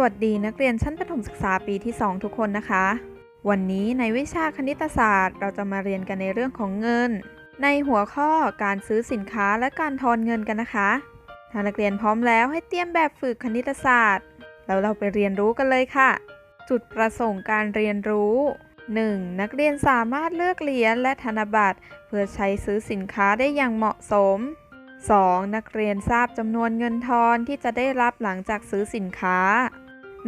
สวัสดีนักเรียนชั้นประถมศึกษาปีที่ 2 ทุกคนนะคะ วันนี้ในวิชาคณิตศาสตร์ เราจะมาเรียนกันในเรื่องของเงิน ในหัวข้อการซื้อสินค้าและการทอนเงินกันนะคะถ้านักเรียนพร้อมแล้วให้เตรียมแบบฝึกคณิตศาสตร์ แล้วเราไปเรียนรู้กันเลยค่ะ จุดประสงค์การเรียนรู้ 1. นักเรียนสามารถเลือกเหรียญและธนบัตร เพื่อใช้ซื้อสินค้าได้อย่างเหมาะสม 2. นักเรียนทราบจำนวนเงินทอนที่จะได้รับหลังจากซื้อสินค้า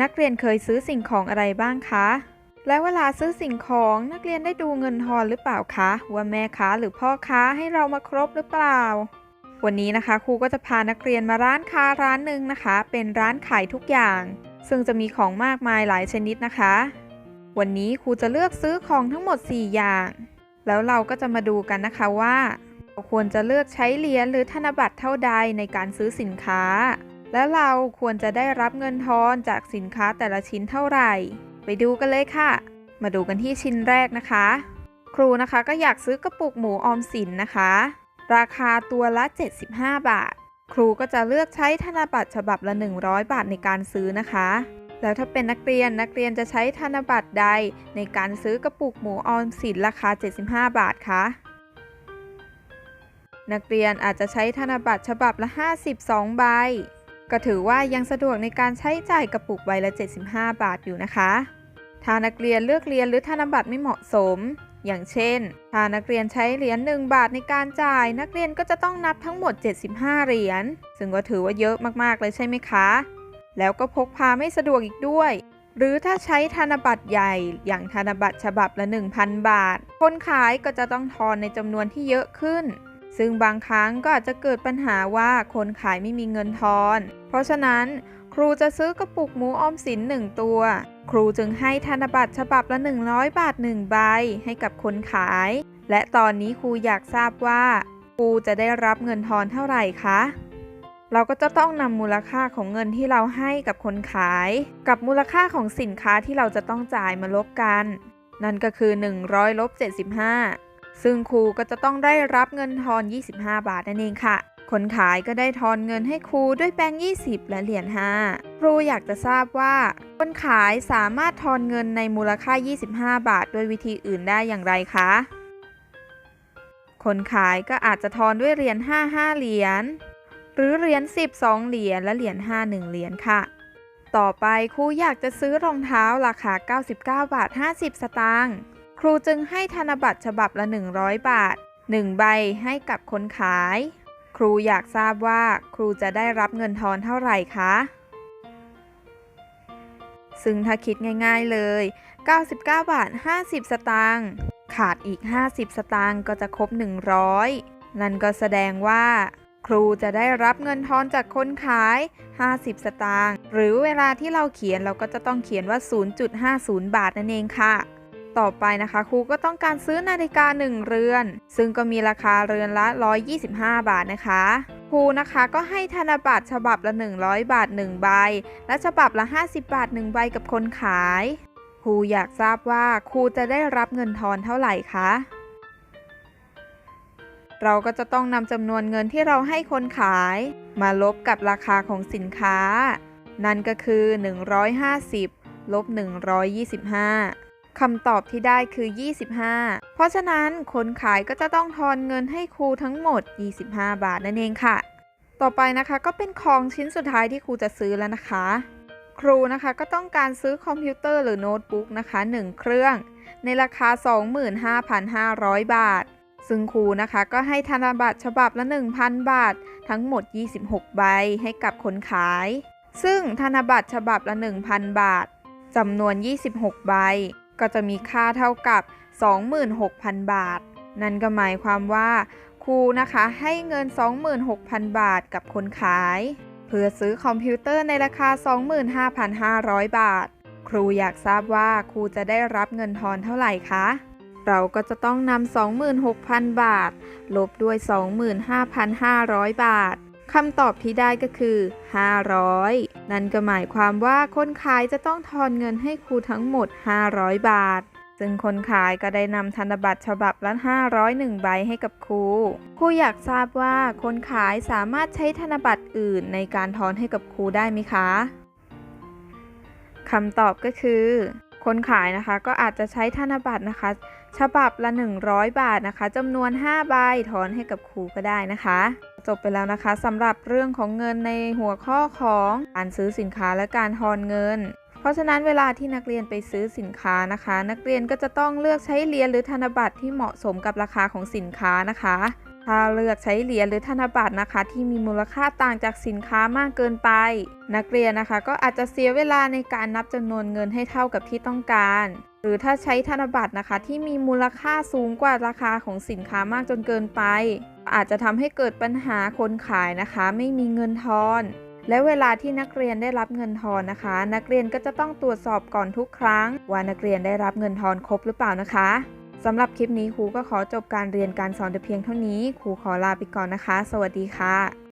นักเรียนเคยซื้อสิ่งของอะไรบ้างคะ และเวลาซื้อสิ่งของนักเรียนได้ดูเงินทอนหรือเปล่าคะ ว่าแม่ค้าหรือพ่อค้าให้เรามาครบหรือเปล่า วันนี้นะคะครูก็จะพานักเรียนมาร้านค้าร้านหนึ่งนะคะ เป็นร้านขายทุกอย่าง ซึ่งจะมีของมากมายหลายชนิดนะคะ วันนี้ครูจะเลือกซื้อของทั้งหมด 4 อย่าง แล้วเราก็จะมาดูกันนะคะว่าเราควรจะเลือกใช้เหรียญหรือธนบัตรเท่าใดในการซื้อสินค้า แล้วเราควรจะได้รับเงินทอนจากสินค้าแต่ละชิ้นเท่าไหร่ ไปดูกันเลยค่ะ มาดูกันที่ชิ้นแรกนะคะ ครูนะคะก็อยากซื้อกระปุกหมูออมสินนะคะ ราคาตัวละ 75 บาท ครูก็จะเลือกใช้ธนบัตรฉบับละ 100 บาทในการซื้อนะคะ แล้วถ้าเป็นนักเรียนนักเรียนจะใช้ธนบัตรใดในการซื้อกระปุกหมูออมสินราคา 75 บาทคะนักเรียนอาจจะใช้ธนบัตรฉบับละ 52 ใบ ก็ถือว่ายังสะดวกในการใช้จ่ายกระปุกใบละ 75 บาทอยู่นะคะ ถ้านักเรียนเลือกเรียนหรือธนบัตรไม่เหมาะสม อย่างเช่น ถ้านักเรียนใช้เหรียญ1บาทในการจ่าย นักเรียนก็จะต้องนับทั้งหมด 75 เหรียญ ซึ่งก็ถือว่าเยอะมากๆเลยใช่ไหมคะ แล้วก็พกพาไม่สะดวกอีกด้วย หรือถ้าใช้ธนบัตรใหญ่ อย่างธนบัตรฉบับละ 1,000 บาท คนขายก็จะต้องทอนในจำนวนที่เยอะขึ้น ซึ่งบางครั้งก็อาจจะเกิดปัญหาว่าคนขายไม่มีเงินทอน เพราะฉะนั้นครูจะซื้อกระปุกหมูออมสิน 1 ตัว ครูจึงให้ธนบัตรฉบับละ 100 บาท 1 ใบ ให้กับคนขาย และตอนนี้ครูอยากทราบว่า ครูจะได้รับเงินทอนเท่าไหร่คะ เราก็จะต้องนำมูลค่าของเงินที่เราให้กับคนขาย กับมูลค่าของสินค้าที่เราจะต้องจ่ายมาลบกัน นั่นก็คือ 100ลบ75 ซึ่งครูก็จะต้องได้รับเงินทอน 25 บาทนั่นเองค่ะ คนขายก็ได้ทอนเงินให้ครูด้วยแบงค์20 และเหรียญ5ครูอยากจะทราบว่า คนขายสามารถทอนเงินในมูลค่า 25 บาท ด้วยวิธีอื่นได้อย่างไรคะ คนขายก็อาจจะทอนด้วยเหรียญ5 5 เหรียญ หรือเหรียญ10 2 เหรียญ และเหรียญ5 1 เหรียญค่ะ ต่อไปครูอยากจะซื้อรองเท้าราคา 99 บาท 50 สตางค์ ครูจึงให้ธนบัตรฉบับละ 100 บาท 1 ใบให้กับคนขาย ครูอยากทราบว่าครูจะได้รับเงินทอนเท่าไหร่คะ ซึ่งถ้าคิดง่ายๆเลย 99 บาท 50 สตางค์ ขาดอีก 50 สตางค์ก็จะครบ 100 นั่นก็แสดงว่า ครูจะได้รับเงินทอนจากคนขาย 50 สตางค์ หรือเวลาที่เราเขียนเราก็จะต้องเขียนว่า 0.50 บาทนั่นเองค่ะ ต่อไปนะคะครูก็ต้องการซื้อนาฬิกา 1 เรือน ซึ่งก็มีราคาเรือนละ 125 บาทนะคะครูนะคะก็ให้ธนบัตรฉบับละ 100 บาท 1 ใบ และฉบับละ 50 บาท 1 ใบกับคนขายครูอยากทราบว่าครูจะได้รับเงินทอนเท่าไหร่คะเราก็จะต้องนำจำนวนเงินที่เราให้คนขาย มาลบกับราคาของสินค้า นั่นก็คือ 150 ลบ 125 คำตอบที่ได้คือ 25 เพราะฉะนั้นคนขายก็จะต้องทอนเงินให้ครูทั้งหมด 25 บาทนั่นเองค่ะ ต่อไปนะคะก็เป็นของชิ้นสุดท้ายที่ครูจะซื้อแล้วนะคะ ครูนะคะก็ต้องการซื้อคอมพิวเตอร์หรือโน้ตบุ๊กนะคะ 1 เครื่อง ในราคา 25,500 บาท ซึ่งครูนะคะก็ให้ธนบัตรฉบับละ 1,000 บาท ทั้งหมด 26 ใบให้กับคนขาย ซึ่งธนบัตรฉบับละ 1,000 บาทจำนวน 26 ใบ ก็จะมีค่าเท่ากับ 26,000 บาท นั่นก็หมายความว่าครูนะคะให้เงิน 26,000 บาทกับคนขาย เพื่อซื้อคอมพิวเตอร์ในราคา 25,500 บาท ครูอยากทราบว่าครูจะได้รับเงินทอนเท่าไหร่คะเราก็จะต้องนำ26,000 บาท ลบด้วย 25,500 บาท คำตอบที่ได้ก็คือ 500 นั่นก็หมายความว่าคนขายจะต้องทอนเงินให้ครูทั้งหมด 500 บาท ซึ่งคนขายก็ได้นำธนบัตรฉบับละ 501 ใบให้กับครู ครูอยากทราบว่าคนขายสามารถใช้ธนบัตรอื่นในการทอนให้กับครูได้ไหมคะ คำตอบก็คือ คนขายนะคะก็อาจจะใช้ธนบัตรนะคะ ฉบับละ 100 บาทนะคะจำนวน 5 ใบทอนให้กับครูก็ได้นะคะ จบไปแล้วนะคะสำหรับเรื่องของเงินในหัวข้อของการซื้อสินค้าและการทอนเงิน เพราะฉะนั้นเวลาที่นักเรียนไปซื้อสินค้านะคะ นักเรียนก็จะต้องเลือกใช้เหรียญหรือธนบัตรที่เหมาะสมกับราคาของสินค้านะคะถ้าเลือกใช้เหรียญหรือธนบัตรนะคะ ที่มีมูลค่าต่างจากสินค้ามากเกินไป นักเรียนนะคะ ก็อาจจะเสียเวลาในการนับจำนวนเงินให้เท่ากับที่ต้องการ หรือถ้าใช้ธนบัตรนะคะ ที่มีมูลค่าสูงกว่าราคาของสินค้ามากจนเกินไป อาจจะทำให้เกิดปัญหาคนขายนะคะ ไม่มีเงินทอน และเวลาที่นักเรียนได้รับเงินทอนนะคะ นักเรียนก็จะต้องตรวจสอบก่อนทุกครั้ง ว่านักเรียนได้รับเงินทอนครบหรือเปล่านะคะสำหรับคลิปนี้ครูก็ขอจบการเรียนการสอนแต่เพียงเท่านี้ครูขอลาไปก่อนนะคะ สวัสดีค่ะ